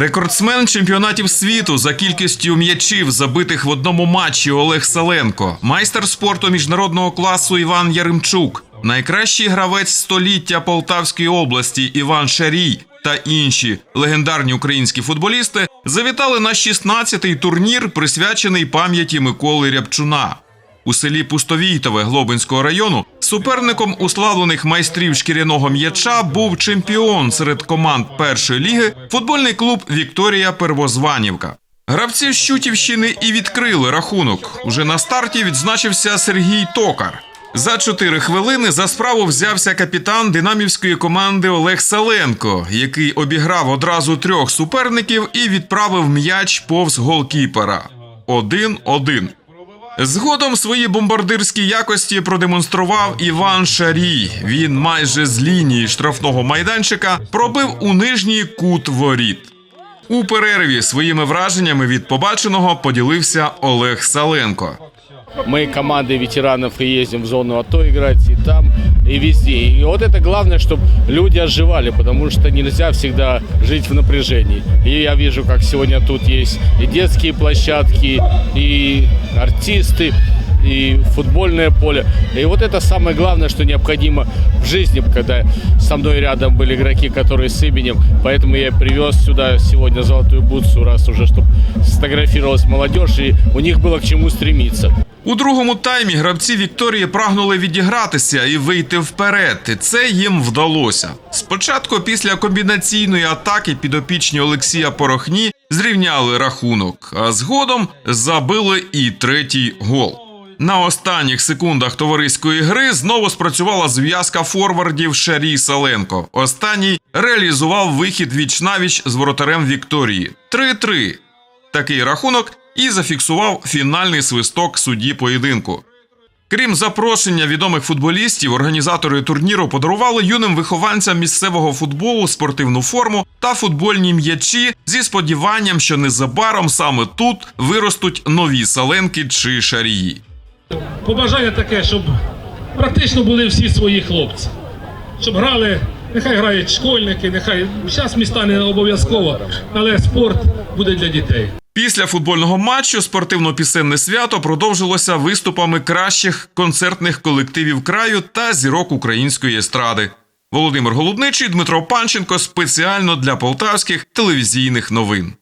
Рекордсмен чемпіонатів світу за кількістю м'ячів, забитих в одному матчі Олег Саленко, майстер спорту міжнародного класу Іван Яремчук, найкращий гравець століття Полтавської області Іван Шарій та інші легендарні українські футболісти завітали на 16-й турнір, присвячений пам'яті Миколи Рябчуна. У селі Пустовійтове Глобинського району суперником уславлених майстрів шкіряного м'яча був чемпіон серед команд першої ліги футбольний клуб Вікторія Первозванівка. Гравці Щутівщини і відкрили рахунок. Уже на старті відзначився Сергій Токар. За чотири хвилини за справу взявся капітан динамівської команди Олег Саленко, який обіграв одразу трьох суперників і відправив м'яч повз голкіпера. 1-1. Згодом свої бомбардирські якості продемонстрував Іван Шарій. Він майже з лінії штрафного майданчика пробив у нижній кут воріт. У перерві своїми враженнями від побаченого поділився Олег Саленко. Ми команди ветеранів и ездим в зону АТО грати, і там, и везде. И вот это главное, чтобы люди оживали, потому что нельзя всегда жить в напряжении. И я вижу, как сегодня тут есть и детские площадки, и артисты, и футбольное поле. И вот это самое главное, что необходимо в жизни, когда со мной рядом были игроки, которые с именем. Поэтому я привез сюда сегодня золотую бутсу, раз уже, чтобы сфотографировалась молодежь, и у них было к чему стремиться. У другому таймі гравці Вікторії прагнули відігратися і вийти вперед. І це їм вдалося. Спочатку, після комбінаційної атаки, підопічні Олексія Порохні зрівняли рахунок, а згодом забили і третій гол. На останніх секундах товариської гри знову спрацювала зв'язка форвардів Шарій Саленко. Останній реалізував вихід віч-навіч з воротарем Вікторії. 3-3. Такий рахунок і зафіксував фінальний свисток судді поєдинку. Крім запрошення відомих футболістів, організатори турніру подарували юним вихованцям місцевого футболу спортивну форму та футбольні м'ячі зі сподіванням, що незабаром саме тут виростуть нові саленки чи шарії. побажання таке, щоб практично були всі свої хлопці. Щоб грали, нехай грають школьники, нехай зараз міста не обов'язково, але спорт буде для дітей. Після футбольного матчу спортивно-пісенне свято продовжилося виступами кращих концертних колективів краю та зірок української естради. Володимир Голубничий, Дмитро Панченко спеціально для полтавських телевізійних новин.